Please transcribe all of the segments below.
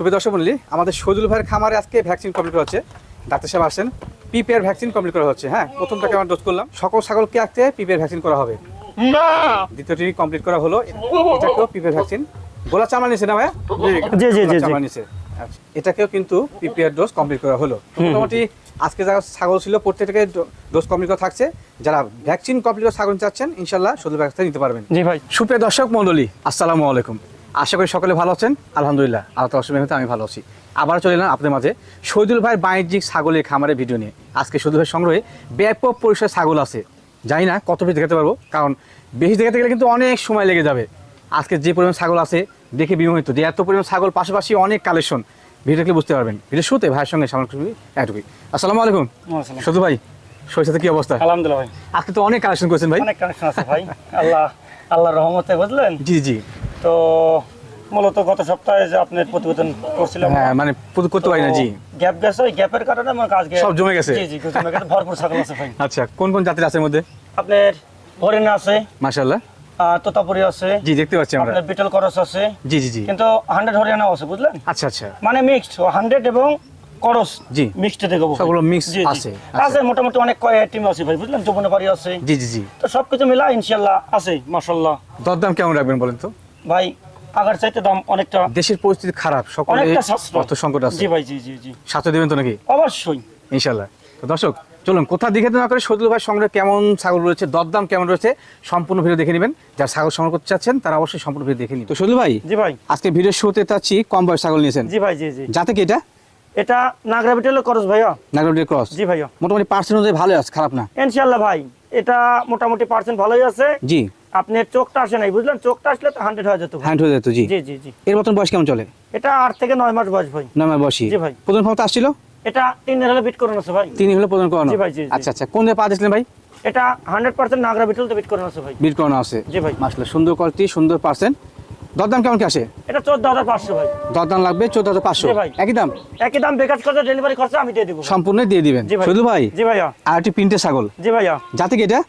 সুবিধা দর্শক মন্ডলী আমাদের শহীদুল ভাইয়ের খামারে আজকে ভ্যাকসিন কমপ্লিট করা হচ্ছে। ডাক্তার সাহেব আসছেন পিপিআর ভ্যাকসিন কমপ্লিট করা হচ্ছে হ্যাঁ? প্রথমটাকে আমরা ডোজ করলাম। সকল ছাগলকে আজকে পিপিআর ভ্যাকসিন করা হবে। দ্বিতীয়টি কমপ্লিট করা হলো এটাকেও পিপিআর ভ্যাকসিন। গোলা চামড়া নিছে না ভাই জি, জি, জি। চামড়া নিছে আচ্ছা, এটাকেও কিন্তু পিপিআর ডোজ কমপ্লিট করা হলো। মোটামুটি আজকে যারা ছাগল ছিল প্রত্যেকটাকে ডোজ কমপ্লিট করা থাকছে। যারা ভ্যাকসিন কমপ্লিট করে ছাগল চাচ্ছেন ইনশাল্লাহ শুধু ব্যবস্থা নিতে পারবেন। জি ভাই। সুপ্রিয় দর্শক মন্ডলী আসসালামু আলাইকুম। আশা করি সকলে ভালো আছেন। আলহামদুলিল্লাহ আল্লাহ অসুবিধা আমি ভালো আছি। আবার চলে এলাম আপনাদের মাঝে শহীদুল ভাইয়ের বাণিজ্যিক ছাগলের খামারের ভিডিও নিয়ে। আজকে শহীদুল ভাইয়ের সংগ্রহে ব্যাপক পরিসরে ছাগল আছে। জানি না কত বেশি দেখাতে পারব কারণ বেশি দেখাতে গেলে কিন্তু অনেক সময় লেগে যাবে। আজকে যে পরিমাণ ছাগল আছে দেখে বিমোহিত যে এত পরিমাণ ছাগল পাশাপাশি অনেক কালেকশন ভিডিওকে বুঝতে পারবেন। ভিডিও শুতে ভাইয়ের সঙ্গে সামনে এটুকুই আসসালামু আলাইকুম। শুধু ভাই শরীর সাথে কি অবস্থা? আলহামদুলিল্লাহ ভাই। আজকে তো অনেক কালেকশন করেছেন ভাই। অনেক কানেকশন আছে ভাই। আল্লাহ আল্লাহর রহমতে বুঝলেন? জি জি। তো মূলত গত সপ্তাহে যে আপনি প্রতিবেদন করছিলাম হ্যাঁ মানে করতে পারি না জি। গ্যাপ গেছে ওই গ্যাপের কারণে আমার আজকে সব জমে গেছে? জি জি জমে গেছে ভরপুর ছাগল আছে ভাই। আচ্ছা কোন কোন জাতির আছে মধ্যে? আপনার হরিণা আছে মাশাআল্লাহ। তোতাপুরি আছে জি দেখতে পাচ্ছি আমরা। আপনার বিটল করস আছে জি জি জি। কিন্তু হান্ড্রেড হরিয়ানা আছে বুঝলেন? আচ্ছা আচ্ছা। মানে মিক্সড হান্ড্রেড এবং করস জি। মিক্সড দেখব সবগুলো mixed আছে, আচ্ছা। আছে মোটামুটি অনেক টিম আছে ভাই বুঝলেন? যমুনা আছে। জি জি জি। তো সবকিছু মিলা ইনশাল্লাহ আছে মাশাল্লাহ দরদাম কেমন রাখবেন বলেন তো? ভাই আগার চাইতে দাম অনেকটা দেশের পরিস্থিতি খারাপ সকলে অর্থ সংকট আছে। জি ভাই জি জি জি। সাথে দেবেন তো নাকি? অবশ্যই। ইনশাল্লাহ। তো দর্শক চলুন কোথা দিকে না করে সদুল ভাই সংগ্রহে কেমন ছাগল রয়েছে দরদাম কেমন রয়েছে সম্পূর্ণ ভিডিও দেখে নেবেন। যারা ছাগল সংগ্রহ করতে চাচ্ছেন তারা অবশ্যই সম্পূর্ণ ভিডিও দেখে নিন। তো সদুল ভাই জি ভাই। আজকে ভিডিও শুরুতে চাচ্ছি কম বয়স ছাগল নিয়েছেন। জি ভাই জি জি। যাতে কি এটা? এটা নাগরা বিটেলের করস ভাইয়া। নাগরডির ক্রস। জি ভাইয়া। মোটামুটি পার্সেন্ট অনুযায়ী ভালো আছে খারাপ না? ইনশাআল্লাহ ভাই এটা মোটামুটি পার্সেন্ট ভালোই আছে। জি। আপনার চোখটা আসে নাই বুঝলেন? চোখটা আসলে তো হান্ড্রেড হয়ে যেত ভাই। হ্যান্ড হয়ে যেত জি। জি জি জি। এর মতন বয়স কেমন চলে? এটা আট থেকে নয় মাস বয়স ভাই। নয় মাস বয়সী। জি ভাই। প্রথম ক্ষমতা আসছিল? এটা তিন দিন হলে বিট করে আছে ভাই। তিনি হলো প্রদান করানো? জি ভাই, জি। আচ্ছা আচ্ছা। কোন পা দিয়েছিলেন ভাই? এটা হান্ড্রেড পার্সেন্ট নাগরা বিটলতে বিট করে আছে ভাই। বিট করানো আছে। জি ভাই। মাসলে সুন্দর কোয়ালিটি সুন্দর পার্সেন্ট দরদাম কেমন কি আসে? এটা চোদ্দ হাজার পাঁচশো ভাই। দরদাম লাগবে চোদ্দ হাজার পাঁচশো। ভাই। একই দাম? একই দাম বেকার খরচা ডেলিভারি খরচা আমি দিয়ে দিব। সম্পূর্ণ দিয়ে দিবেন। ভাই। শুধু ভাই? জি ভাইয়া। আর একটি প্রিন্টে ছাগল? জি ভাইয়া। যাতে কি এটা?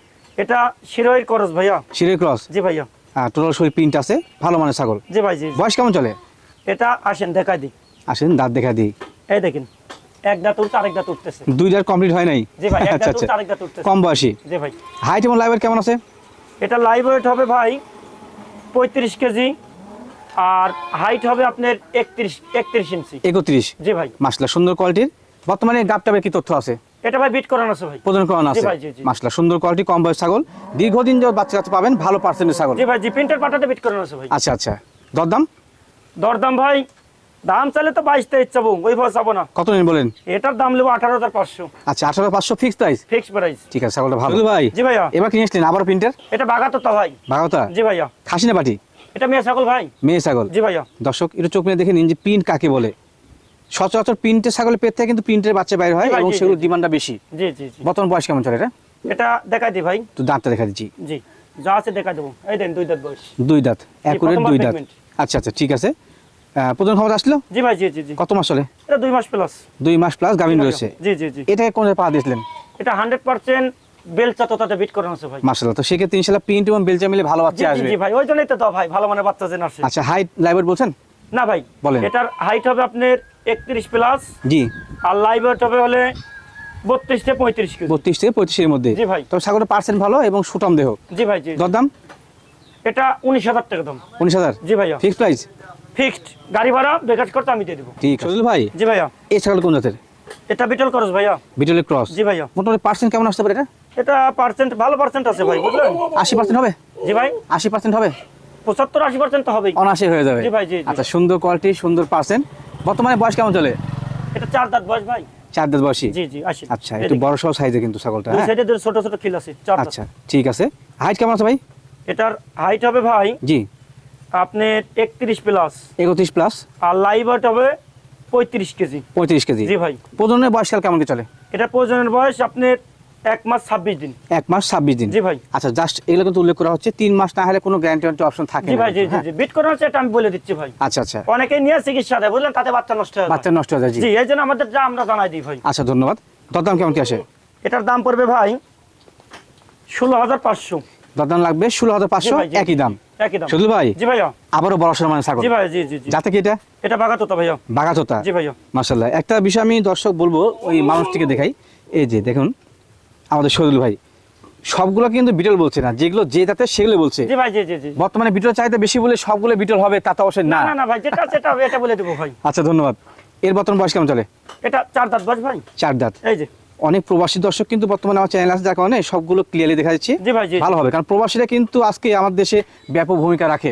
এটা শিরোয়ের করস ভাইয়া। ক্রস? জি ভাইয়া। টোটাল শরীর প্রিন্ট আছে ভালো মানের ছাগল। জি ভাই জি। বয়স কেমন চলে? এটা আসেন দিই। আসেন দাঁত দেখা দিই। এই দেখেন এক দাঁত আরেক দাঁত উঠতেছে। দুই দাঁত কমপ্লিট হয় নাই? জি ভাই এক আচ্ছা দাঁত আচ্ছা। আরেক দাঁত উঠতেছে। কম বয়সী? জি ভাই। হাইট এবং লাইভের কেমন আছে? এটা লাইভ ওয়েট হবে ভাই পঁয়ত্রিশ কেজি আর হাইট হবে আপনার একত্রিশ একত্রিশ ইঞ্চি। একত্রিশ? জি ভাই। মাসলা সুন্দর কোয়ালিটির বর্তমানে গাপটাবের কি তথ্য আছে? এটা ভাই বিট করানো আছে ভাই। প্রদান করানো আছে। ভাই, জি, জি। মাসলা সুন্দর কোয়ালিটি কম বয়স ছাগল। দীর্ঘদিন যাবত বাচ্চা কাচ্চা পাবেন ভালো পার্সেন্টের ছাগল। জি ভাই জি প্রিন্টার পাঠাতে বিট করানো আছে ভাই। আচ্ছা আচ্ছা। দরদাম? দরদাম ভাই দাম চাইলে তো বাইশ তেইশ চাবো ওই চাবো না। কত নিন বলেন? এটার দাম নেব আঠারো হাজার পাঁচশো। আচ্ছা আঠারো পাঁচশো ফিক্স প্রাইস ফিক্স প্রাইস ঠিক আছে ছাগলটা ভালো। ভাই। জি ভাইয়া। এবার কিনে এসলেন আবার প্রিন্টার এটা বাগাতো তা ভাই। জি ভাইয়া। খাসি না পাটি এটা মেয়ে ছাগল ভাই। মেয়ে ছাগল। জি ভাইয়া। দর্শক একটু চোখ নিয়ে দেখে নিন যে প্রিন্ট কাকে বলে। সচরাচর প্রিন্টের ছাগলের পেট থেকে কিন্তু প্রিন্টের বাচ্চা বাইর হয় এবং সেগুলোর ডিমান্ডটা বেশি। জি জি জি। বর্তমান বয়স কেমন চলে এটা এটা দেখাই দিই ভাই। তো দাঁতটা দেখা দিচ্ছি। জি যা আছে দেখা দেবো। এই দেন দুই দাঁত বয়স। দুই দাঁত প্রথমবার দুই দাঁত। আচ্ছা আচ্ছা ঠিক আছে। প্রথম খবর আসলো? জি ভাই জি জি কত মাস চলে? এটা দুই মাস প্লাস দুই মাস প্লাস গাভিন রয়েছে। জি জি জি। এটাকে কোন পা দিয়েছিলেন? এটা হান্ড্রেড পার্সেন্ট বেলচা তো তাতে বিট করানো আছে ভাই। মাসাল্লাহ তো সেক্ষেত্রে ইনশাল্লাহ প্রিন্ট এবং বেলচা মিলে ভালো বাচ্চা আসবে। জি ভাই ওই জন্যই তো দাও ভাই ভালো মানে বাচ্চা যেন আসে। আচ্ছা হাইট লাইভের বলছেন? না ভাই বলেন। এটার হাইট হবে আপনার একত্রিশ প্লাস জি। আর লাইভ ওয়েট হবে হলে বত্রিশ থেকে পঁয়ত্রিশ কেজি। বত্রিশ থেকে পঁয়ত্রিশের মধ্যে। জি ভাই। তবে ছাগলের পার্সেন্ট ভালো এবং সুটম দেহ। জি ভাই জি। দরদাম? এটা উনিশ হাজার টাকা দাম। উনিশ হাজার? জি ভাইয়া। ফিক্স প্রাইস ফিক্সড গাড়ি ভাড়া বেকার করতে আমি দিয়ে দেবো। ঠিক সজল ভাই জি ভাইয়া। এই ছাগল কোন জাতের? এটা বিটল খরচ ভাইয়া। বিটলের ক্রস জি ভাইয়া। মোটামুটি পার্সেন্ট কেমন আসতে পারে এটা? এটা পার্সেন্ট ভালো পার্সেন্ট আছে ভাই বুঝলেন? আশি পার্সেন্ট হবে? জি ভাই। আশি পার্সেন্ট হবে? পঁচাত্তর আশি পার্সেন্ট তো হবেই। অনাশি হয়ে যাবে। জি ভাই, জি। আচ্ছা সুন্দর কোয়ালিটি সুন্দর পার্সেন্ট বর্তমানে বয়স কেমন চলে? এটা চার দাঁত বয়স ভাই। চার দাঁত বয়সী? জি জি আসি আচ্ছা একটু বড় সহ সাইজে কিন্তু ছাগলটা দুই হ্যাঁ? সাইডে ছোট ছোট খিল আছে চার আচ্ছা ঠিক আছে। হাইট কেমন আছে ভাই? এটার হাইট হবে ভাই জি। আপনি একত্রিশ প্লাস একত্রিশ প্লাস আর লাইভ ওয়েট হবে পঁয়ত্রিশ কেজি। পঁয়ত্রিশ কেজি। জি ভাই। প্রজনের বয়সকাল কেমন চলে? এটা প্রয়োজনের বয়স আপনার এক মাস ছাব্বিশ দিন। এক মাস ছাব্বিশ দিন। জি ভাই। আচ্ছা জাস্ট এগুলো কিন্তু উল্লেখ করা হচ্ছে তিন মাস না হলে কোনো গ্যারান্টি ওয়ারেন্টি অপশন থাকে জি ভাই জি জি হ্যাঁ? বিট করা হচ্ছে এটা আমি বলে দিচ্ছি ভাই। আচ্ছা আচ্ছা। অনেকে নিয়ে চিকিৎসা দেয় বুঝলেন? তাতে বাচ্চা নষ্ট হয়ে বাচ্চা নষ্ট হয়ে যায় জি। জি এই জন্য আমাদের যা আমরা জানাই দিই ভাই। আচ্ছা ধন্যবাদ। দরদাম কেমন কি আসে? এটার দাম পড়বে ভাই ষোলো হাজার পাঁচশো। দরদাম লাগবে ষোলো হাজার পাঁচশো একই দাম। শুধু ভাই জি ভাইয়া। আবারও বড় মানে ছাগল। জি ভাই জি জি জি। যাতে কি এটা? এটা ভাইয়া। জি ভাইয়া। একটা বিষয় আমি দর্শক বলব ওই মানুষটিকে দেখাই। এই যে দেখুন। আমাদের শহীদুল ভাই। সবগুলো কিন্তু বিটল বলছে না। যেগুলো যে তাতে সেগুলো বলছে। জি ভাই জি জি জি। বর্তমানে বিটল চাহিদা বেশি বলে সবগুলো বিটল হবে তা তো অবশ্যই না। না না না ভাই যেটা যেটা হবে এটা বলে দেবো ভাই। আচ্ছা ধন্যবাদ। এর বর্তমান বয়স কেমন চলে? এটা চার দাঁত বস ভাই। চার দাঁত। এই যে। অনেক প্রবাসী দর্শক কিন্তু বর্তমানে আমার চ্যানেল আছে যার কারণে সবগুলো ক্লিয়ারলি দেখা যাচ্ছে। ভালো হবে কারণ প্রবাসীরা কিন্তু আজকে আমার দেশে ব্যাপক ভূমিকা রাখে।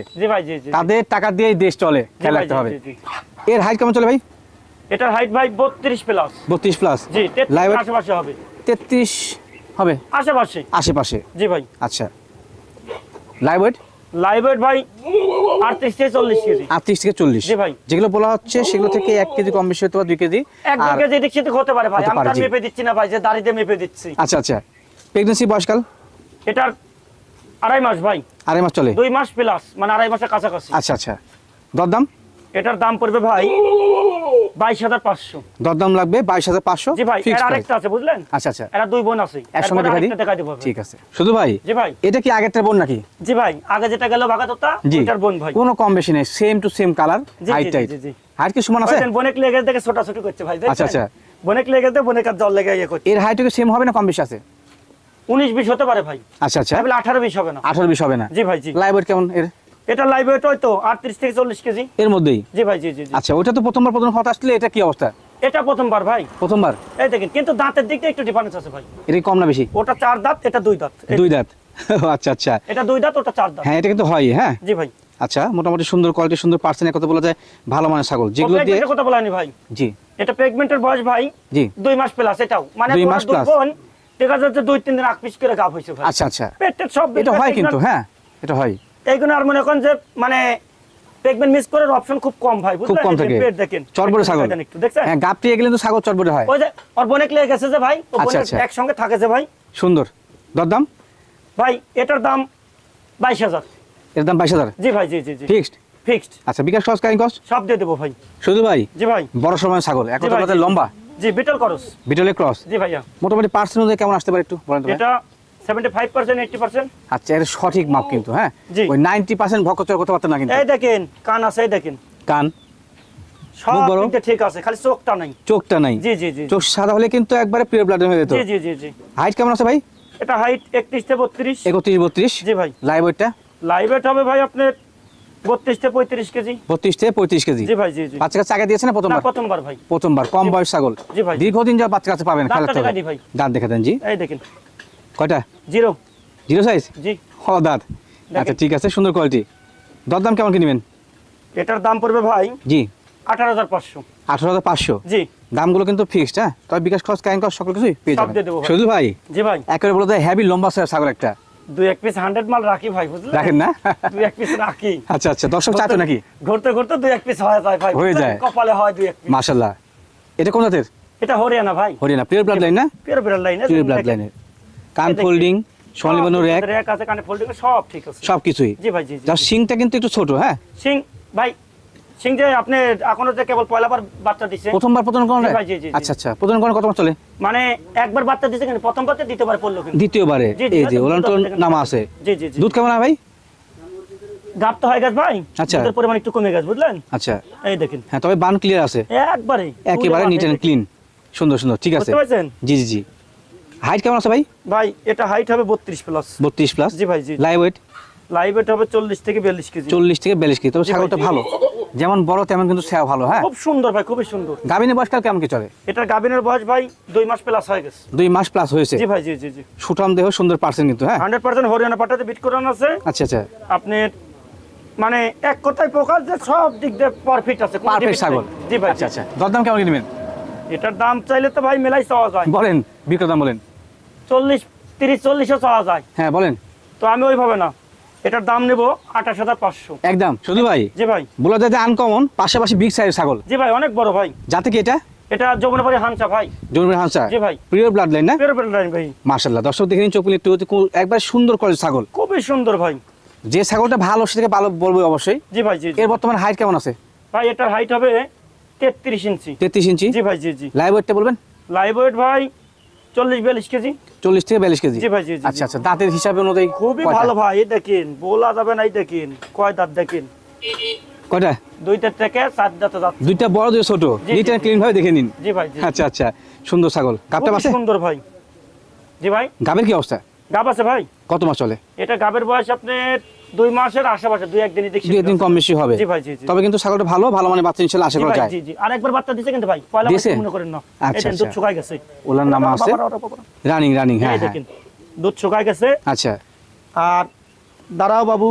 তাদের টাকা দিয়েই দেশ চলে খেয়াল রাখতে হবে। এর হাইট কেমন চলে ভাই? এটার হাইট ভাই বত্রিশ প্লাস বত্রিশ প্লাস জি তেত্রিশ হবে। তেত্রিশ হবে? আশেপাশে। আশেপাশে? জি ভাই। আচ্ছা। লাইভ ওয়েট লাইভ ওয়েট ভাই আটত্রিশ থেকে চল্লিশ কেজি। আটত্রিশ থেকে চল্লিশ। জি ভাই। যেগুলো বলা হচ্ছে সেগুলো থেকে এক কেজি কম বেশি হতে পারে কেজি। এক আর কেজি এদিক সেদিক হতে পারে ভাই। আমি তার মেপে দিচ্ছি না ভাই যে দাড়িতে মেপে দিচ্ছি। আচ্ছা আচ্ছা। প্রেগনেন্সি বয়সকাল? এটার আড়াই মাস ভাই। আড়াই মাস চলে। দুই মাস প্লাস মানে আড়াই মাসের কাছাকাছি। আচ্ছা আচ্ছা। দরদাম? এটার দাম পড়বে ভাই বাইশ হাজার পাঁচশো। দরদাম লাগবে বাইশ হাজার পাঁচশো? জি ভাই ফিক্সড এর প্রাইস আরেকটা আছে বুঝলেন? আচ্ছা আচ্ছা। এরা দুই বোন আছে। একসঙ্গে দেখা দিই? দেখা দেবো ঠিক আছে। শুধু ভাই জি ভাই। এটা কি আগেরটা বোন নাকি? জি ভাই আগে যেটা গেল বাগাতোতা ওটার বোন ভাই। কোনো কম বেশি নেই same to same colour height tight জি, জি। হাইট কি সমান আছে? ওইদিন লেগে দেখে ছোটাছুটি করছে ভাই আচ্ছা, আচ্ছা। বনেক লেগে দেখে বনেক আর জল লেগে ইয়ে করছে। এর হাইট কি সেম হবে না কম বেশি আছে? উনিশ বিশ হতে পারে ভাই। আচ্ছা আচ্ছা। আঠারো বিশ হবে না। আঠারো বিশ হবে না। জি ভাই জি। লাইভ কেমন এর? এটা লাইভ ওয়েট হয়তো আটত্রিশ থেকে চল্লিশ কেজি। এর মধ্যেই? জি ভাই জি জি আচ্ছা ওটা তো প্রথমবার প্রথম কথা আসলে এটা কি অবস্থা? এটা প্রথমবার ভাই। প্রথমবার? এই দেখেন কিন্তু দাঁতের দিকটা একটু ডিফারেন্স আছে ভাই। এটা কম না বেশি? ওটা চার দাঁত এটা দুই দাঁত। দুই দাঁত? আচ্ছা আচ্ছা। এটা দুই দাঁত ওটা চার দাঁত। হ্যাঁ এটা কিন্তু হয় হ্যাঁ? জি ভাই। আচ্ছা মোটামুটি সুন্দর কোয়ালিটি সুন্দর পার্সেন্ট কথা বলা যায় ভালো মানের ছাগল। যেগুলো দিয়ে প্রেগনেন্টের কথা বলানি ভাই। জি। এটা প্রেগনেন্টের বয়স ভাই জি। দুই মাস প্লাস এটাও। মানে দুই মাস? বোন দেখা যাচ্ছে দুই তিন দিন আগ পিস করে গাপ হয়েছে ভাই। আচ্ছা আচ্ছা। পেটের সব এটা হয় কিন্তু হ্যাঁ? এটা হয়। এইগুলো আর মনে করেন যে মানে প্রেগনেন্ট মিস করার অপশন খুব কম ভাই বুঝলেন? কম থাকে। পেট দেখেন। চরবরে ছাগল। একটু দেখছেন? হ্যাঁ গাপটি গেলে তো ছাগল চটবটে হয়। ওই যে ওর বোনেক লেগে গেছে যে ভাই ও আচ্ছা, আচ্ছা। থাকে যে ভাই। সুন্দর। দরদাম? ভাই এটার দাম এর দাম বাইশ হাজার? জি ভাই জি জি জি। ফিক্সড? ফিক্সড। আচ্ছা বিকাশ সব দিয়ে দেবো ভাই। শুধু ভাই? জি ভাই। বড় সময় ছাগল। এক কথা লম্বা। জি বিটল করস বিটলে ক্রস জি ভাইয়া। মোটামুটি পার্সেন্ট কেমন আসতে পারে একটু বলেন তো এটা seventy five percent eighty percent আচ্ছা এর সঠিক মাপ কিন্তু হ্যাঁ? জি। ওই নাইনটি পার্সেন্ট ভক্তচর কথাবার্তা না কিন্তু? এই দেখেন কান আছে এই দেখেন। কান? সব মুখ বড়? কিন্তু ঠিক আছে খালি চোখটা নাই। চোখটা নাই? জি জি জি চোখ সাদা হলে কিন্তু একবারে প্রিয় ব্লাড হয়ে যেত। জি জি জি জি। হাইট কেমন আছে ভাই? এটা হাইট একত্রিশ থেকে বত্রিশ। একত্রিশ বত্রিশ? জি ভাই। লাইভ ওয়েটটা লাইভ ওয়েট হবে ভাই আপনার থেকে কেজি। বত্রিশ থেকে পঁয়ত্রিশ কেজি? জি ভাই জি জি। বাচ্চা কাছে আগে প্রথমবার? প্রথমবার ভাই। প্রথমবার কম বয়স ছাগল। জি ভাই। দীর্ঘদিন যা বাচ্চা কাছে পাবেন খেলাতে হবে ভাই। দাঁত দেখা দেন জি। এই দেখেন। কয়টা? জিরো। জিরো সাইজ জি। ও দাঁত। আচ্ছা ঠিক আছে সুন্দর কোয়ালিটি দরদাম কেমন কি নেবেন? এটার দাম পড়বে ভাই জি। আঠারো হাজার পাঁচশো। আঠারো হাজার পাঁচশো? জি। দামগুলো কিন্তু ফিক্সড হ্যাঁ? তবে বিকাশ খরচ কাইন খরচ সকল কিছুই পেয়ে যাবেন। শুধু ভাই? জি ভাই। একেবারে বলে দেয় হেভি লম্বা সাইজ ছাগল একটা। দুই এক পিস হান্ড্রেড মাল রাখি ভাই বুঝলেন? রাখেন না? দুই এক পিস রাখি। আচ্ছা আচ্ছা দর্শক চাইতো নাকি? ঘুরতে ঘুরতে দুই এক পিস হয়ে যায় ভাই। হয়ে যায়। কপালে হয় দুই এক পিস মাশাল্লাহ এটা কোন জাতের? এটা হরিয়ানা ভাই। হরিয়ানা পিওর ব্লাড লাইন না? পিওর বিড়াল লাইন পিওর ব্লাড লাইনের কান ফোল্ডিং স্বনির্ভর র্যাক র্যাক আছে কানে ফোল্ডিং সব ঠিক আছে। সব কিছুই জি ভাই জি জি যার সিংটা কিন্তু একটু ছোট হ্যাঁ? সিং ভাই সিং যে আপনি এখনও যে কেবল পয়লাবার বাচ্চা দিছে। প্রথমবার প্রথম কোন ভাই, জি, জি। আচ্ছা আচ্ছা প্রথম কোন কত মাস চলে? মানে একবার বাচ্চা দিছে কিন্তু প্রথম বাচ্চা দ্বিতীয়বার পড়ল কিন্তু। দ্বিতীয়বারে? এই যে ওলান কিন্তু। নামা আছে। জি জি জি। দুধ কেমন ভাই? গাপ তো হয়ে গেছে ভাই। আচ্ছা। দুধের পরিমাণ একটু কমে গেছে বুঝলেন? আচ্ছা। এই দেখেন। হ্যাঁ তবে বান ক্লিয়ার আছে। একবারে। একেবারে নিট এন্ড ক্লিন সুন্দর সুন্দর ঠিক আছে। জি জি জি। হাইট কেমন আছে ভাই? ভাই এটা হাইট হবে বত্রিশ প্লাস বত্রিশ প্লাস জি ভাই জি। লাইভ ওয়েট লাইভ ওয়েট হবে চল্লিশ থেকে বিয়াল্লিশ কেজি। চল্লিশ থেকে বিয়াল্লিশ কেজি। তবে ছাগলটা ভালো। যেমন বড় তেমন কিন্তু সেও ভালো হ্যাঁ? খুব সুন্দর ভাই খুবই সুন্দর। গাভিনের বয়সকাল কেমন কি চলে? এটার গাভিনের বয়স ভাই দুই মাস প্লাস হয়ে গেছে। দুই মাস প্লাস হয়েছে? জি ভাই জি জি জি। সুঠাম দেহ সুন্দর পার্সেন্ট কিন্তু হ্যাঁ? হান্ড্রেড পার্সেন্ট হরিয়ানা পাটাতে বিট করানো আছে। আচ্ছা আচ্ছা। আপনি মানে এক কথায় প্রকাশ যে সব দিক দিয়ে পারফেক্ট আছে পারফেক্ট ছাগল। জি ভাই আচ্ছা আচ্ছা। দরদাম কেমন নেবেন? এটার দাম চাইলে তো ভাই মেলাই চাওয়া যায়। বলেন বিক্রয় দাম বলেন। চল্লিশ তিরিশ চল্লিশও চাওয়া যায়। হ্যাঁ বলেন। তো আমি ওইভাবে না। এটার দাম নেব আঠাশ হাজার পাঁচশো। একদম। শুধু ভাই জি ভাই। বলা যায় আনকমন পাশাপাশি বিগ সাইজ ছাগল। জি ভাই অনেক বড় ভাই। যাতে কি এটা? এটা যমুনাবাড়ি হানসা ভাই। জমির হাঁসা জি ভাই। প্রিয় ব্লাড লাইন না লাইন ভাই। মার্শাল্লাহ দর্শক দেখে নিন একটু একবার সুন্দর করে ছাগল। খুবই সুন্দর ভাই। যে ছাগলটা ভালো সেটাকে ভালো বলব অবশ্যই। জি ভাই জি। এর বর্তমান হাইট কেমন আছে? ভাই এটার হাইট হবে তেত্রিশ ইঞ্চি। তেত্রিশ ইঞ্চি? জি ভাই জি জি। লাইভ ওয়েটটা বলবেন? লাইভ ওয়েট ভাই চল্লিশ বিয়াল্লিশ কেজি? চল্লিশ থেকে বিয়াল্লিশ কেজি? জি ভাই, জি, আচ্ছা আচ্ছা দাঁতের হিসাবে অনুযায়ী খুবই ভালো ভাই এই দেখেন বলা যাবে না এই দেখেন কয় দাঁত দেখেন? কয়টা? দুইটা থেকে চার দাঁতে দুইটা বড় দুই ছোট? নিট ক্লিন ভাবে দেখে নিন। জি ভাই আচ্ছা আচ্ছা সুন্দর ছাগল। গাবটা আছে সুন্দর ভাই। জি ভাই। গাবের কি অবস্থা? গাব আছে ভাই। কত মাস চলে? এটা গাবের বয়স আপনার দুই মাসের আশেপাশে দুই একদিনই দেখছি। দুই একদিন কম বেশি হবে। জি ভাই জি জি। তবে কিন্তু ছাগলটা ভালো ভালো মানে বাচ্চা ইনশাল্লাহ আশা করা যায়। জি জি। আর একবার বাচ্চা দিছে কিন্তু ভাই পয়লা? বাচ্চা মনে করেন না। আচ্ছা, দুধ শুকায় গেছে। ওলার নাম আছে। রানিং রানিং হ্যাঁ হ্যাঁ। দুধ শুকাই গেছে। আচ্ছা। আর দাঁড়াও বাবু।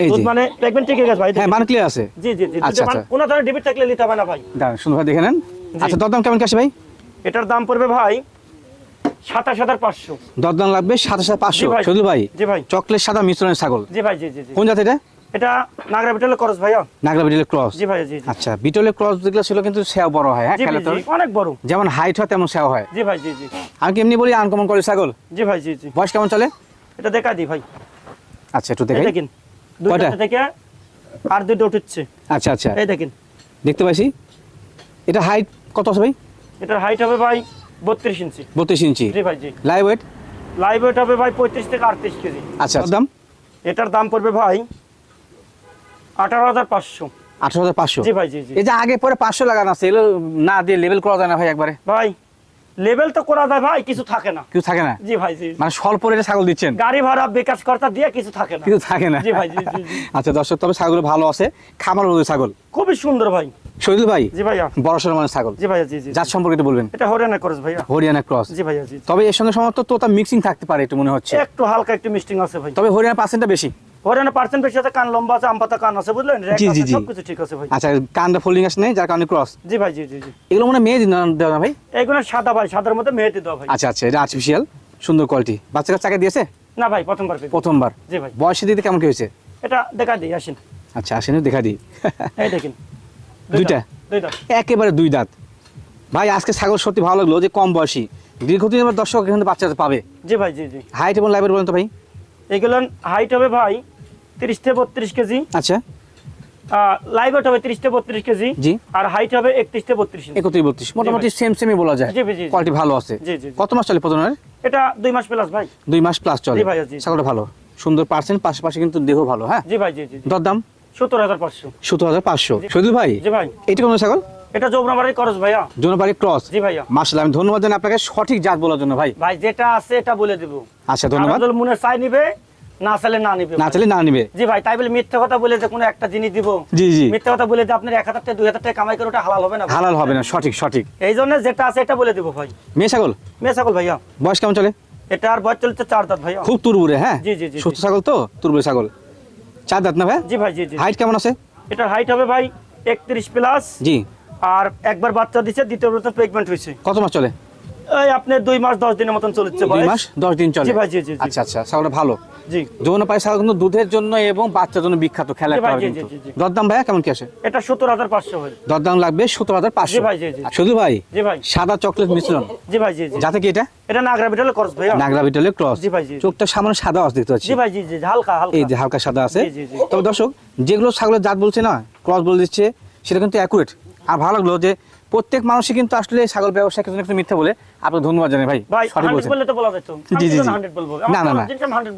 এই দুধ মানে দেখবেন ঠিক আছে ভাই হ্যাঁ। মান ক্লিয়ার আছে। জি জি জি আচ্ছা, মান- আচ্ছা। কোনো ধরনের ডেবিট থাকলে নিতে হবে না ভাই। দাঁড়ান সুন্দর ভাই দেখে নেন। আচ্ছা দরদাম কেমন কাছে ভাই? এটার দাম পড়বে ভাই সাতাশ হাজার পাঁচশো। দরদাম লাগবে সাতাশ হাজার পাঁচশো। ভাই। ভাই জি ভাই। চকলেট সাদা মিশ্রণের ছাগল। জি ভাই জি জি জি। কোন জাত এটা? এটা নাগরা বিটলে খরচ ভাইয়া। নাগরা বিটলের ক্রস? জি ভাই জি আচ্ছা বিটলের ক্রস যেগুলো ছিল কিন্তু সেও বড় হয় হ্যাঁ খেলে তো? অনেক বড়। যেমন হাইট হয় তেমন সেও হয়। জি ভাই জি জি। আমি কি এমনি বলি আনকমন করে ছাগল? জি ভাই জি জি। বয়স কেমন চলে? এটা দেখা দিই ভাই। আচ্ছা একটু এই দেখেন দুইটা থেকে আর দুইটা উঠছে। আচ্ছা আচ্ছা। এই দেখেন। দেখতে পাইছি। এটা হাইট কত আছে ভাই? এটার হাইট হবে ভাই বত্রিশ ইঞ্চি। বত্রিশ ইঞ্চি? জি ভাই জি। লাইভ ওয়েট লাইভ ওয়েট হবে ভাই পঁয়ত্রিশ থেকে আটত্রিশ কেজি। আচ্ছা দাম? এটার দাম পড়বে ভাই আঠারো হাজার পাঁচশো। আঠারো হাজার পাঁচশো? জি ভাই জি জি। এই যে আগে পরে পাঁচশো লাগানো আছে এগুলো না দিয়ে লেভেল করা যায় না ভাই একবারে? ভাই লেভেল তো করা যায় ভাই কিছু থাকে না। কিছু থাকে না? জি ভাই জি মানে স্বল্প রেটে ছাগল দিচ্ছেন? গাড়ি ভাড়া বিকাশ কর্তা দিয়ে কিছু থাকে না। কিছু থাকে না? জি ভাই, জি। আচ্ছা দর্শক তবে ছাগল ভালো আছে। খামার ওদের ছাগল। খুবই সুন্দর ভাই। শহীদুল ভাই? জি ভাইয়া। বড় সড়ো মানে ছাগল। জি ভাইয়া জি জি যার সম্পর্কে একটু বলবেন। এটা হরিয়ানা ক্রস ভাইয়া। হরিয়ানা ক্রস। জি ভাইয়া জি। তবে এর সঙ্গে সম্ভবত তোতা মিক্সিং থাকতে পারে একটু মনে হচ্ছে। একটু হালকা একটু মিস্টিং আছে ভাই। তবে হরিয়ানা পার্সেন্টটা বেশি। হরিয়ানা পার্সেন্ট বেশি আছে কান লম্বা আছে কান আছে বুঝলেন? জি, জি, জি। সবকিছু ঠিক আছে ভাই। আচ্ছা কানটা ফোল্ডিং নেই যার কারণে ক্রস জি ভাই জি জি জি। এগুলো মানে দেওয়া না ভাই? এইগুলো সাদা ভাই সাদার মধ্যে মেহেদি দেওয়া ভাই। আচ্ছা আচ্ছা এটা আর্টিফিশিয়াল সুন্দর কোয়ালিটি বাচ্চা কাচ্চাকে দিয়েছে? না ভাই প্রথমবার প্রথমবার। জি ভাই। বয়সে দিতে কেমন কি হয়েছে? এটা দেখা দিই আসেন। আচ্ছা আসেনি দেখা দিই। এই দেখেন। দুইটা? দুই দাঁত। একেবারে দুই দাঁত। ভাই আজকে ছাগল সত্যি ভালো লাগল যে কম বয়সী। দীর্ঘদিন দর্শক এখানে বাচ্চা পাবে। জি ভাই জি জি। হাইট এবং লাইভের বলেন তো ভাই? এগুলো হাইট হবে ভাই তিরিশ থেকে বত্রিশ কেজি। আচ্ছা। লাইভ ওয়েট হবে তিরিশ থেকে বত্রিশ কেজি। জি। আর হাইট হবে একত্রিশ থেকে বত্রিশ। একত্রিশ বত্রিশ। মোটামুটি সেম সেমই বলা যায়। জি জি, জি। কোয়ালিটি ভালো আছে। জি, জি, জি। কত মাস চলে প্রথমের এটা দুই মাস প্লাস ভাই। দুই মাস প্লাস চলে। ছাগলটা ভালো। সুন্দর পার্সেন্ট পাশাপাশি কিন্তু দেহ ভালো হ্যাঁ? জি ভাই জি জি জি। দরদাম? সত্তর হাজার পাঁচশো। সত্তর হাজার পাঁচশো। ভাই? জি ভাই। এটা কোন ছাগল? এটা যৌবনাবাড়ির খরচ ভাইয়া। জোনপাড়ি ক্রস? জি ভাইয়া। মার্শাল আমি ধন্যবাদ জানাই আপনাকে সঠিক জাত বলার জন্য ভাই। ভাই যেটা আছে এটা বলে দিব। আচ্ছা ধন্যবাদ। মনে চাই নিবে। না চাইলে না নিবে। না। চাইলে না নিবে। জি ভাই তাই বলে মিথ্যা কথা বলে যে কোনো একটা জিনিস দিব। জি জি। মিথ্যা কথা বলে যে আপনার এক হাজার টাকা দুই হাজার টাকা কামাই করে ওটা হালাল হবে না। হালাল হবে না সঠিক সঠিক। এই জন্য যেটা আছে এটা বলে দিব ভাই। মেয়ে ছাগল? মেয়ে ছাগল ভাইয়া। বয়স কেমন চলে? এটা আর বয়স চলছে চার দাঁত ভাইয়া। খুব তুরবুরে হ্যাঁ? জি, জি, সুস্থ ছাগল তো? তুরবুরে ছাগল। চার দাঁত না ভাই? জি ভাই জি জি। হাইট কেমন আছে? এটার হাইট হবে ভাই একত্রিশ প্লাস জি। আর একবার বাচ্চা দিছে দ্বিতীয় প্রথম প্রেগনেন্ট হয়েছে কত মাস চলে? এই আপনার দুই মাস দশ দিনের মতন চলছে দুই। মাস দশ দিন চলে। জি ভাই, জি, জি, জি। আচ্ছা আচ্ছা ছাগলটা ভালো। জি। যৌন পাই ছাগল কিন্তু দুধের জন্য এবং বাচ্চার জন্য বিখ্যাত খেলা ভাই, কিন্তু। দরদাম ভাইয়া কেমন কি আসে এটা সত্তর হাজার পাঁচশো দরদাম লাগবে সত্তর হাজার পাঁচশো। জি ভাই, জি, জি। শুধু ভাই জি ভাই। সাদা চকলেট মিশ্রণ। জি ভাই জি যাতে কি এটা? এটা নাগরা খরচ ভাইয়া। নাগরা ক্রস। জি ভাই, জি। চোখটা সামান্য সাদা আছে দেখতে পাচ্ছি জি ভাই জি জি হালকা হালকা। এই যে হালকা সাদা আছে। তবে দর্শক যেগুলো ছাগলের জাত বলছে না ক্রস বলে দিচ্ছে সেটা কিন্তু অ্যাকুরেট আর ভালো লাগল যে প্রত্যেক মানুষই কিন্তু আসলে ছাগল ব্যবসায় কিছু কিছু মিথ্যা বলে। আপনাকে ধন্যবাদ জানাই ভাই সঠিক বলছেন। বললে তো বলা যেত। জি, জি, না, না, না।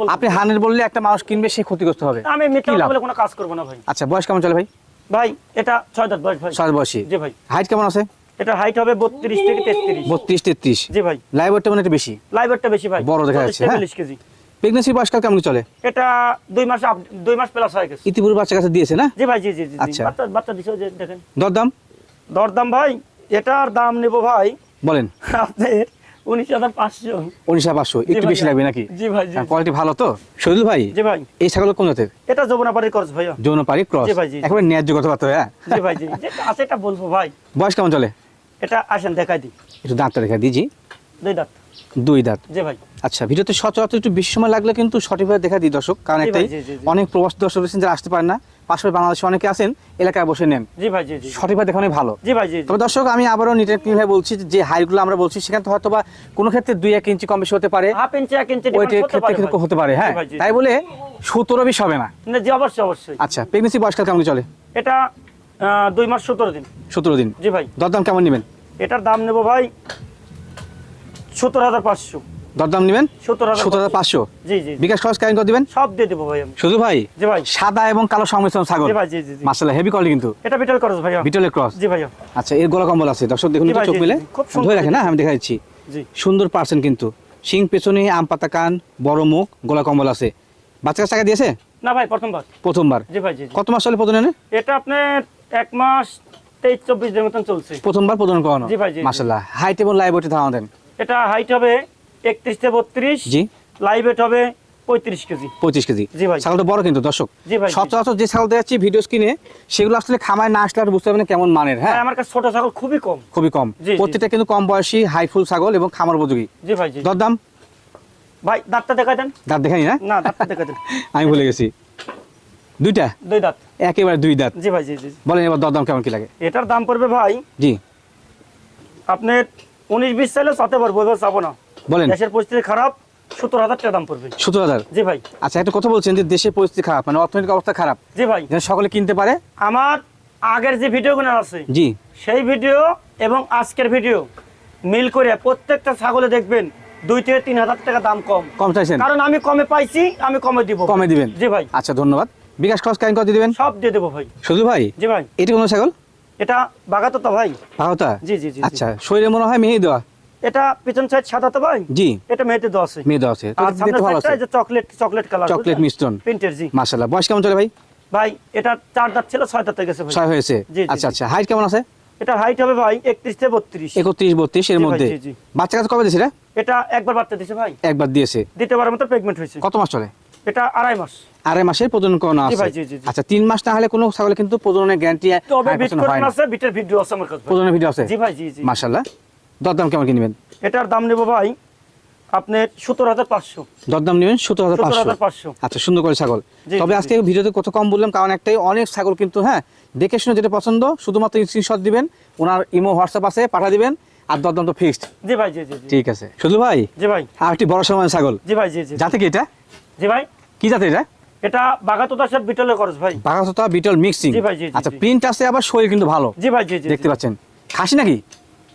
আপনি হান্ড্রেড বললে একটা মানুষ কিনবে সে ক্ষতিগ্রস্ত হবে। আমি মিথ্যা? বলে কোনো কাজ করব না ভাই। আচ্ছা বয়স কেমন চলে ভাই? ভাই এটা ছয় দাঁত বয়স ভাই। ছয় বয়সী। জি ভাই। হাইট কেমন আছে? এটা হাইট হবে বত্রিশ থেকে তেত্রিশ। বত্রিশ তেত্রিশ। জি ভাই। লাইভ ওয়েটটা মানে একটু বেশি। লাইভেরটা বেশি ভাই। বড় দেখা 40 যাচ্ছে, থেকে হ্যাঁ? 40 কেজি। বয়সকাল কেমন চলে? এটা দুই মাস আপ- দুই মাস প্লাস হয়ে গেছে। ইতিপূর্বে বাচ্চা কাছে দিয়েছে না? জি ভাই জি জি জি। আচ্ছা। বাচ্চা বাচ্চা দিছে যে দেখেন। দরদাম? দরদাম ভাই এটার দাম নেব ভাই। বলেন। আপনার উনিশ হাজার পাঁচশো। উনিশ হাজার পাঁচশো একটু বেশি লাগবে নাকি? জি ভাই কোয়ালিটি ভালো তো? শহীদুল ভাই জি ভাই। এই ছাগল কোন জাতের? এটা ক্রস জি ভাই, জি। একেবারে ন্যায্য কথাবার্তা হ্যাঁ? জি ভাই জি। আছে এটা বলব ভাই। বয়স কেমন চলে? এটা আসেন দেখাই দিই। একটু দাঁতটা দেখা দিজি দুই দাঁত। দুই দাঁত। জি ভাই। আচ্ছা ভিডিওতে সচরাচর একটু বেশি সময় লাগলে কিন্তু সঠিকভাবে দেখা দিই দর্শক কারণ জি। অনেক প্রবাসী দর্শক রয়েছেন যারা আসতে পারেন না। পাশাপাশি বাংলাদেশে অনেকে আছেন এলাকায় বসে নেন। জি ভাই জি সঠিকভাবে দেখানোই ভালো। জি ভাই জি। তবে দর্শক আমি আবারও নিটের ক্লিন বলছি যে হাইটগুলো আমরা বলছি সেখানে তো হয়তো বা কোনো ক্ষেত্রে দুই এক ইঞ্চি কম বেশি হতে পারে। হাফ ইঞ্চি এক ইঞ্চি ওইটার ক্ষেত্রে পারে কিন্তু হতে পারে হ্যাঁ। তাই বলে সতেরো বিশ হবে না। না, জি অবশ্যই অবশ্যই। আচ্ছা প্রেগনেন্সি বয়সকাল কেমন চলে? এটা দুই মাস সতেরো দিন। সতেরো দিন। জি ভাই। দরদাম কেমন নেবেন? এটার দাম নেব ভাই সত্তর হাজার পাঁচশো। দরদাম নেবেন? সত্তর হাজার পাঁচশো। বিকাশ খরচ করে দিবেন? সব দিয়ে দেবো ভাই শুধু ভাই? ভাই। সাদা এবং কালো সংমিশ্রণ ছাগল। ভাই মাসাল্লাহ হেভি কোয়ালিটি কিন্তু। এটা বিটল করস ভাইয়া। বিটলের ক্রস জি ভাইয়া। আচ্ছা এর গলা কম্বল আছে দর্শক দেখুন ভাই, চোখ মিলে। ধরে রাখেন না আমি দেখা দিচ্ছি সুন্দর পার্সেন্ট কিন্তু। শিং পেছনে আম পাতা কান বড় মুখ গলা কম্বল আছে। বাচ্চা কাছে টাকা দিয়েছে না ভাই প্রথমবার। প্রথমবার। জি ভাই। কত মাস চলে প্রজননে? এটা আপনার এক মাস তেইশ চব্বিশ দিনের মতন চলছে। প্রথমবার প্রজনন করানো। জি ভাই। মাসাল্লাহ হাইট এবং লাইবটি ধারণা দেন। এটা হাইট হবে একত্রিশ বত্রিশ জি। লাইভ ওয়েট হবে পঁয়ত্রিশ কেজি। পঁচিশ কেজি। জি ভাই। ছাগলটা বড় কিন্তু দর্শক। জি ভাই, সচরাচর যে ছাগল দেখাচ্ছি ভিডিও স্ক্রিনে সেগুলো আসলে খামায় না আসলে আর বুঝতে পারবেন কেমন মানের হ্যাঁ? আমার কাছে ছোট ছাগল খুবই কম। খুবই কম। প্রত্যেকটা কিন্তু কম বয়সী হাইফুল ছাগল এবং খামার উপযোগী। জি ভাই জি। দরদাম? ভাই দাঁতটা দেখা দেন। দাঁত দেখাই না? না দাঁতটা দেখা দেন। আমি ভুলে গেছি। দুইটা? দুই দাঁত। একেবারে দুই দাঁত। জি ভাই জি জি। বলেন এবার দরদাম কেমন কি লাগে? এটার দাম পড়বে ভাই জি। আপনার উনিশ বিশ চাইলে সাথে পারব এবার চাবো না। বলেন। দেশের পরিস্থিতি খারাপ সত্তর হাজার টাকা দাম পড়বে। সত্তর হাজার? জি ভাই। আচ্ছা একটা কথা বলছেন যে দেশের পরিস্থিতি খারাপ মানে অর্থনৈতিক অবস্থা খারাপ। জি ভাই। যেন সকলে কিনতে পারে। আমার আগের যে ভিডিওগুলো আছে জি। সেই ভিডিও এবং আজকের ভিডিও মিল করে প্রত্যেকটা ছাগলে দেখবেন দুই থেকে তিন হাজার টাকা দাম কম। কম চাইছেন? কারণ আমি কমে পাইছি আমি কমে দিব। কমে দিবেন। জি ভাই। আচ্ছা ধন্যবাদ। বিকাশ খরচ কেন করে দিবেন? সব দিয়ে দেবো ভাই। শুধু ভাই? জি ভাই। এটা কোনো ছাগল? এটা বাগাতো তো ভাই। ভাগতা জি জি জি জি। আচ্ছা শরীরে মনে হয় মেহে দেওয়া। এটা পিছন সাইড সাদা তো ভাই? জি। এটা মেয়েতে আছে। মেয়ে তো আর সাইডটা যে চকলেট চকলেট কালার চকলেট মিশ্রণ। প্রিন্টের জি। মাশাল্লাহ বয়স কেমন চলে ভাই? ভাই এটা চার দাঁত ছিল ছয় দাঁতে গেছে ছয় হয়েছে? আচ্ছা আচ্ছা। হাইট কেমন আছে? এটা হাইট হবে ভাই একত্রিশ থেকে বত্রিশ। একত্রিশ বত্রিশ এর মধ্যে। বাচ্চা কাছে কবে দিয়েছে এটা একবার বাচ্চা দিছে ভাই। একবার দিয়েছে। দ্বিতীয়বারের মতো প্রেগনেন্ট হয়েছে। কত মাস চলে? এটা আড়াই মাস। আড়াই মাসের প্রজনন করানো আছে। আচ্ছা তিন মাস না হলে কোনো ছাগলে কিন্তু প্রজননের গ্যারান্টি তবে বিট আছে বিটের ভিডিও আছে আমার কাছে। ভাই। প্রজনের ভিডিও আছে? জি ভাই জি জি। মাশাল্লাহ দরদাম কেমন কিনবেন এটার দাম নেব ভাই আপনার সত্তর হাজার পাঁচশো। দরদাম নেবেন সত্তর হাজার পাঁচশো। আচ্ছা সুন্দর করে ছাগল। তবে আজকে ভিডিওতে কত কম বললাম কারণ একটাই অনেক ছাগল কিন্তু হ্যাঁ দেখে শুনে যেটা পছন্দ শুধুমাত্র স্ক্রিনশট দিবেন ওনার ইমো হোয়াটসঅ্যাপ আছে পাঠা দিবেন আর দরদাম তো ফিক্সড জি ভাই জি জি ঠিক আছে। শুধু ভাই? জি ভাই। আর একটি বড় সময় ছাগল। জি ভাই জি জি যাতে কি এটা? জি ভাই। কি জাতে এটা? এটা বাগাতোদার সাথে বিটলের খরচ ভাই। বাঘাসতা বিটল মিক্সিং জি ভাই, জি, আচ্ছা প্রিন্ট আছে আবার শরীর কিন্তু ভালো। জি ভাই জি জি। দেখতে পাচ্ছেন। খাসি নাকি?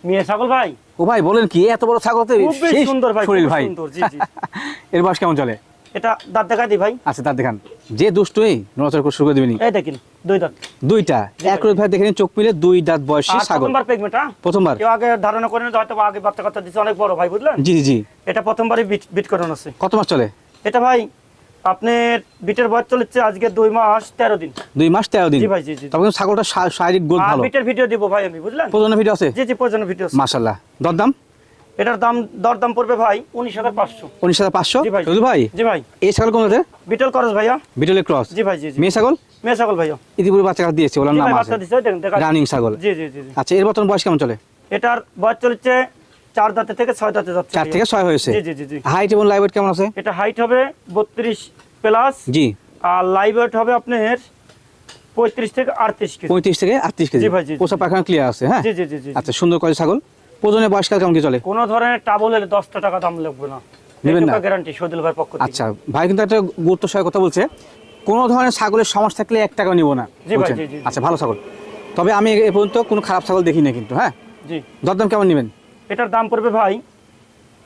মেয়ে ছাগল ভাই? ও ভাই বলেন কি এত বড় ছাগল তো খুব বেশ সেই সুন্দর ভাই শরীর ভাই। সুন্দর জি জি। এর বয়স কেমন চলে? এটা দাঁত দেখা দিই ভাই। আচ্ছা তার দেখান। যে দুষ্টই নড়াচড়া করে শুরু করে দিবেনি এই দেখেন দুই দাঁত। দুইটা। এক ভাই চোখ মিলে দুই দাঁত বয়সী ছাগল। প্রথমবার হ্যাঁ? প্রথমবার। কেউ আগে ধারণা করেন হয়তো আগে বাচ্চা অনেক বড় ভাই বুঝলেন? জি জি জি। এটা প্রথমবারই বিট বিট করানো আছে। কত মাস চলে? এটা ভাই আপনার বিটের বয়স চলেছে আজকে দুই মাস তেরো দিন। দুই মাস তেরো দিন? ভাই, জি, জি, জি। তবে ছাগলটা শারীরিক আর ভালো। বিটের ভিডিও দিব ভাই আমি বুঝলেন? প্রজনের ভিডিও আছে? জি জি প্রয়োজনীয় ভিডিও। মাশাল্লাহ দরদাম? এটার দাম দর দাম পড়বে ভাই উনিশ হাজার পাঁচশো। উনিশ হাজার পাঁচশো? ভাই। ভাই? জি ভাই। এই ছাগল কোন বিটল করস ভাইয়া। বিটলের ক্রস? জি ভাই জি মেয়ে ছাগল? মেয়ে ছাগল ভাইয়া। ইতিপূর্বে বাচ্চা দিয়েছে ওলার নাম আছে। রানিং ছাগল। জি জি জি। আচ্ছা এর বর্তমান বয়স কেমন চলে? এটার বয়স চলেছে চার দাঁতে থেকে ছয় দাঁতে যাচ্ছে চার থেকে ছয় হয়েছে? জি জি জি হাইট এবং লাইভ কেমন আছে? এটা হাইট হবে বত্রিশ প্লাস জি। আর লাইভ হবে আপনার পঁয়ত্রিশ থেকে আটত্রিশ কেজি। পঁয়ত্রিশ থেকে আটত্রিশ কেজি। জি ভাই, জি। পোষা পাখানা ক্লিয়ার আছে হ্যাঁ? জি জি জি আচ্ছা সুন্দর করে ছাগল? প্রজনের বয়সকাল কেমন কি চলে? কোনো ধরনের টাবল হলে দশটা টাকা দাম লাগবে না। নেবেন না? গ্যারান্টি সদিল ভাইয়ের পক্ষ থেকে। আচ্ছা ভাই কিন্তু একটা গুরুত্ব সহ কথা বলছে কোনো ধরনের ছাগলের সমস্যা থাকলে এক টাকা নিব না জি ভাই, জি, জি, জি। আচ্ছা ভালো ছাগল। তবে আমি এ পর্যন্ত কোনো খারাপ ছাগল দেখি না কিন্তু হ্যাঁ? জি। দরদাম কেমন নেবেন? এটার দাম পড়বে ভাই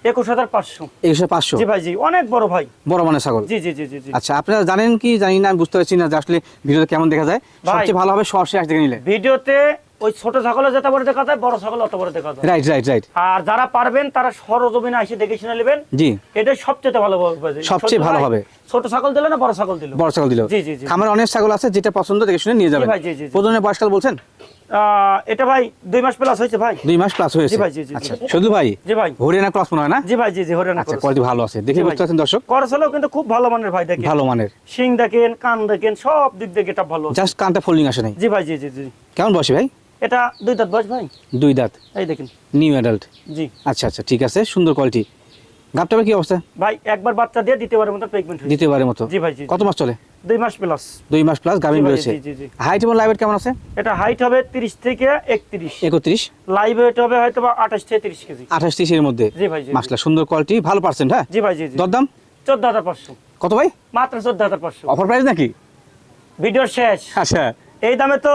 একুশ হাজার পাঁচশো। একশো পাঁচশো? জি ভাই জি অনেক বড় ভাই। বড় মানের ছাগল? জি জি জি জি জি। আচ্ছা আপনারা জানেন কি? জানি না আমি বুঝতে পারছি না যে আসলে ভিডিওতে কেমন দেখা যায়। সবচেয়ে ভালো হবে সরাসরি আস নিলে। ভিডিওতে ওই ছোট ছাগলের যত বড় দেখা যায় বড় ছাগল অত বড় দেখা যায়। রাইট রাইট রাইট আর যারা পারবেন তারা সরজমিনে এসে দেখে শুনে নেবেন। জি। এটাই সবচেয়ে ভালো হবে সবচেয়ে ভালো হবে। ছোট ছাগল দিলে না বড় ছাগল দিল? বড় ছাগল দিল। জি, জি, জি। খামার অনেক ছাগল আছে যেটা পছন্দ দেখে শুনে নিয়ে যাবেন। প্রজনের বয়সকাল বলছেন? এটা ভাই দুই মাস প্লাস হয়েছে ভাই। দুই মাস প্লাস হয়েছে? ভাই, জি, জি। আচ্ছা শুধু ভাই? জি ভাই। হরিয়ানা ক্রস মনে হয় না? জি ভাই জি জি হরিয়ানা আচ্ছা কোয়ালিটি ভালো আছে। দেখে। বুঝতে পারছেন দর্শক? করস হলেও কিন্তু খুব ভালো মানের ভাই দেখেন। ভালো মানের। শিং দেখেন কান দেখেন সব দিক থেকে এটা ভালো জাস্ট কানটা ফোল্ডিং আসে নাই? জি ভাই জি জি জি। কেমন বসে ভাই? এটা দুই দাঁত বয়স ভাই? দুই দাঁত। এই দেখেন। নিউ অ্যাডাল্ট জি। আচ্ছা আচ্ছা ঠিক আছে সুন্দর কোয়ালিটি কি অবস্থা? ভাই একবার বাচ্চা দিয়ে দ্বিতীয়বারের মতো প্রেগনেন্ট হয়েছে। দ্বিতীয়বারের মতো? জি ভাই জি। কত মাস চলে? দুই মাস প্লাস দুই মাস প্লাস গাভিন রয়েছে। হাইট এবং লাইভ কেমন আছে? এটা হাইট হবে তিরিশ থেকে একত্রিশ। একত্রিশ? লাইভ ওয়েট হবে হয়তো বা আঠাশ থেকে তিরিশ কেজি। আঠাশ তিরিশের মধ্যে? জি ভাই জি জি। মাসলা সুন্দর কোয়ালিটি ভালো পার্সেন্ট হ্যাঁ? জি ভাই জি দরদাম? চোদ্দ হাজার পাঁচশো। কত ভাই? মাত্র চোদ্দ হাজার পাঁচশো। অফার প্রাইস নাকি? ভিডিওর শেষ। আচ্ছা। এই দামে তো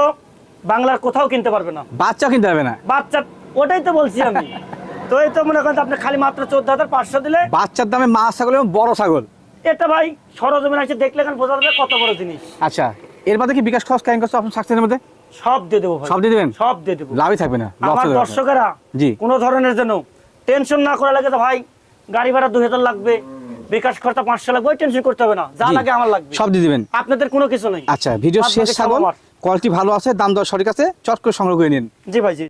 বাংলার কোথাও কিনতে পারবে না। বাচ্চা কিনতে হবে না। বাচ্চা ওটাই তো বলছি আমি। তো তো এই তো মনে করেন আপনি খালি মাত্র চোদ্দ হাজার পাঁচশো দিলে বাচ্চার দামে মা ছাগল এবং বড় ছাগল। এটা ভাই সরজমিন আছে দেখলে এখন বোঝা যাবে কত বড় জিনিস। আচ্ছা এর মধ্যে কি বিকাশ খরচ করছে আপনার সাকসেসের মধ্যে? সব দিয়ে দেবো সব দিয়ে দিবেন? সব দিয়ে দেবো। লাভই থাকবে না আমার দর্শকেরা জি। কোনো ধরনের যেন টেনশন না করা লাগে তো ভাই গাড়ি ভাড়া দুই হাজার লাগবে বিকাশ খরচা পাঁচশো লাগবে ওই টেনশন করতে হবে না। যা লাগে আমার লাগবে। সব দিয়ে দিবেন। আপনাদের কোনো কিছু নেই। আচ্ছা ভিডিও শেষ ছাগল। কোয়ালিটি ভালো আছে দাম দর সঠিক আছে চট করে সংগ্রহ করে নিন। জি ভাই জি।